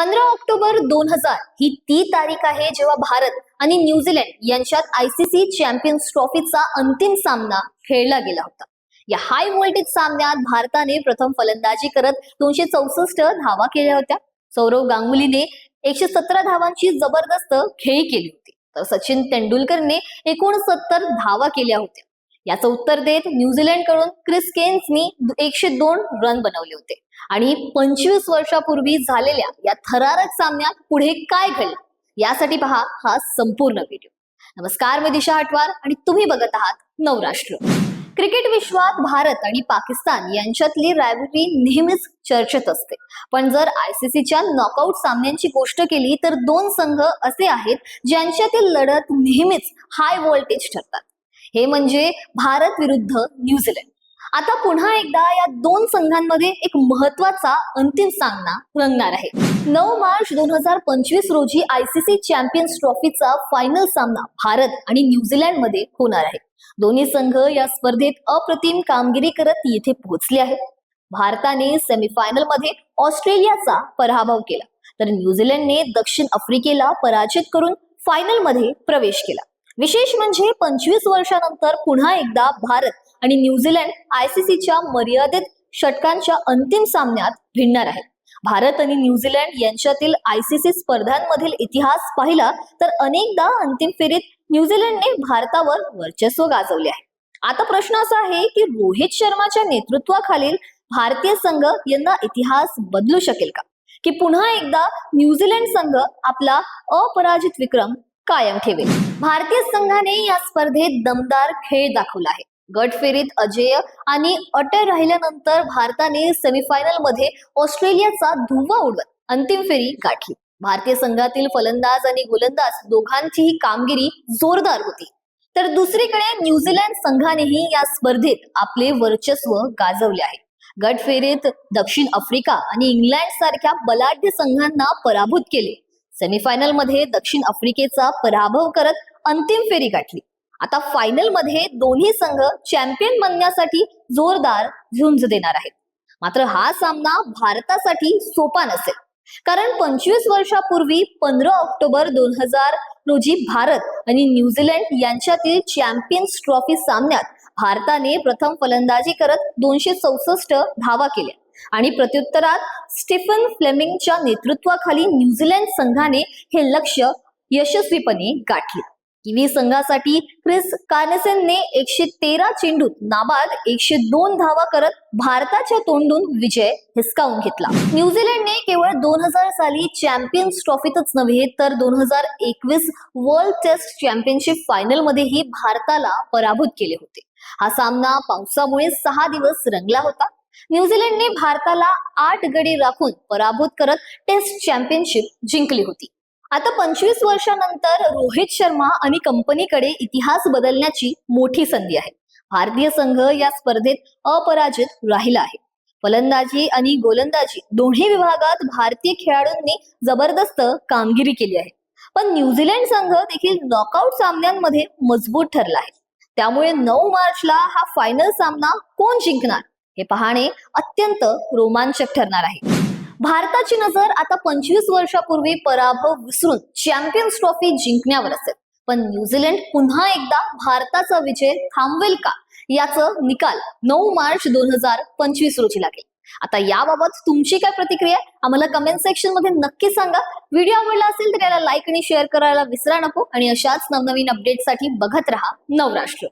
पंधरा ऑक्टोबर दोन हजार ही ती तारीख आहे जेव्हा भारत आणि न्यूझीलंड यांच्यात आयसीसी चॅम्पियन्स ट्रॉफीचा अंतिम सामना खेळला गेला होता. या हाय व्होल्टेज सामन्यात भारताने प्रथम फलंदाजी करत दोनशे चौसष्ट धावा केल्या होत्या. सौरव गांगुलीने एकशे सतरा धावांची जबरदस्त खेळी केली होती. तर सचिन तेंडुलकरने एकोणसत्तर धावा केल्या होत्या. याचं उत्तर देत न्यूझीलंडकडून क्रिस केन्सनी एकशे दोन रन बनवले होते. आणि पंचवीस वर्षापूर्वी झालेल्या या थरारक सामन्यात पुढे काय घडलं? यासाठी पहा हा संपूर्ण व्हिडिओ. नमस्कार मी दिशा हटवार आणि तुम्ही बघत आहात नवराष्ट्र. क्रिकेट विश्वात भारत आणि पाकिस्तान यांच्यातली रायव्हरी नेहमीच चर्चेत असते. पण जर आयसीसीच्या नॉकआउट सामन्यांची गोष्ट केली तर दोन संघ असे आहेत ज्यांच्यातील लढत नेहमीच हाय व्होल्टेज ठरतात. हे म्हणजे भारत विरुद्ध न्यूझीलंड आता पुन्हा एकदा या दोन संघांमध्ये एक महत्त्वाचा अंतिम सामना रंगणार आहे. नऊ मार्च दोन हजार पंचवीस रोजी आयसीसी चॅम्पियन्स ट्रॉफीचा फायनल सामना भारत आणि न्यूझीलंडमध्ये होणार आहे. दोन्ही संघ या स्पर्धेत अप्रतिम कामगिरी करत येथे पोहोचले आहेत. भारताने सेमीफायनलमध्ये ऑस्ट्रेलियाचा पराभव केला. तर न्यूझीलंडने दक्षिण आफ्रिकेला पराजित करून फायनलमध्ये प्रवेश केला. विशेष म्हणजे पंचवीस वर्षानंतर पुन्हा एकदा भारत आणि न्यूझीलंड आयसीसीच्या मर्यादित षटकांच्या अंतिम सामन्यात भिडणार आहेत. भारत आणि न्यूझीलंड यांच्यातील आयसीसी स्पर्धांमधील इतिहास पाहिला तर अनेकदा अंतिम फेरीत न्यूझीलंडने भारतावर वर्चस्व गाजवले आहे. आता प्रश्न असा आहे की रोहित शर्माच्या नेतृत्वाखालील भारतीय संघ यंदा इतिहास बदलू शकेल का? की पुन्हा एकदा न्यूझीलंड संघ आपला अपराजित विक्रम कायम ठेवेल. भारतीय संघाने या स्पर्धेत दमदार खेळ दाखवला आहे. गट फेरीत अजेय आणि अटळ राहिल्यानंतर भारताने सेमीफायनलमध्ये ऑस्ट्रेलियाचा धुव्वा उडवत अंतिम फेरी गाठली. भारतीय संघातील फलंदाज आणि गोलंदाज दोघांचीही कामगिरी जोरदार होती. तर दुसरीकडे न्यूझीलंड संघानेही या स्पर्धेत आपले वर्चस्व गाजवले आहे. गट फेरीत दक्षिण आफ्रिका आणि इंग्लंड सारख्या बलाढ्य संघांना पराभूत केले. सेमीफायनलमध्ये दक्षिण आफ्रिकेचा पराभव करत अंतिम फेरी गाठली. आता फायनलमध्ये दोन्ही संघ चॅम्पियन बनण्यासाठी जोरदार झुंज देणार आहेत. मात्र हा सामना भारतासाठी सोपा नसेल. कारण पंचवीस वर्षापूर्वी पंधरा ऑक्टोबर दोन हजार रोजी भारत आणि न्यूझीलंड यांच्यातील चॅम्पियन्स ट्रॉफी सामन्यात भारताने प्रथम फलंदाजी करत दोनशे चौसष्ट धावा केल्या. आणि प्रत्युत्तरात स्टीफन फ्लेमिंगच्या नेतृत्वाखाली न्यूझीलंड संघाने हे लक्ष्य यशस्वीपणे गाठले. किवी संघासाठी क्रिस कार्नेसेनने एकशे तेरा चेंडूत नाबाद एकशे दोन धावा करत भारताच्या तोंडून विजय हिसकावून घेतला. न्यूझीलंडने केवळ दोन हजार साली चॅम्पियन्स ट्रॉफीतच नव्हे तर दोन हजार एकवीस वर्ल्ड टेस्ट चॅम्पियनशिप फायनल मध्येही भारताला पराभूत केले होते. हा सामना पावसामुळे सहा दिवस रंगला होता. न्यूझीलंडने भारताला आठ गडी राखून पराभूत करत टेस्ट चॅम्पियनशिप जिंकली होती. आता पंचवीस वर्षानंतर रोहित शर्मा आणि कंपनीकडे इतिहास बदलण्याची मोठी संधी आहे. भारतीय संघ या स्पर्धेत अपराजित राहिला आहे. फलंदाजी आणि गोलंदाजी दोन्ही विभागात भारतीय खेळाडूंनी जबरदस्त कामगिरी केली आहे. पण न्यूझीलंड संघ देखील नॉकआउट सामन्यांमध्ये मजबूत ठरला आहे. त्यामुळे नऊ मार्चला हा फायनल सामना कोण जिंकणार? हे पाहणे अत्यंत रोमांचक ठरणार आहे. भारताची नजर आता पंचवीस वर्षापूर्वी पराभव विसरून चॅम्पियन्स ट्रॉफी जिंकण्यावर असेल. पण न्यूझीलंड पुन्हा एकदा भारताचा विजय थांबवेल का? याचं निकाल नऊ मार्च दोन हजार पंचवीस रोजी लागेल. आता याबाबत तुमची काय प्रतिक्रिया आम्हाला कमेंट सेक्शनमध्ये नक्की सांगा. व्हिडिओ आवडला असेल तर याला लाईक आणि शेअर करायला विसरा नको आणि अशाच नवनवीन अपडेटसाठी बघत राहा नवराष्ट्र.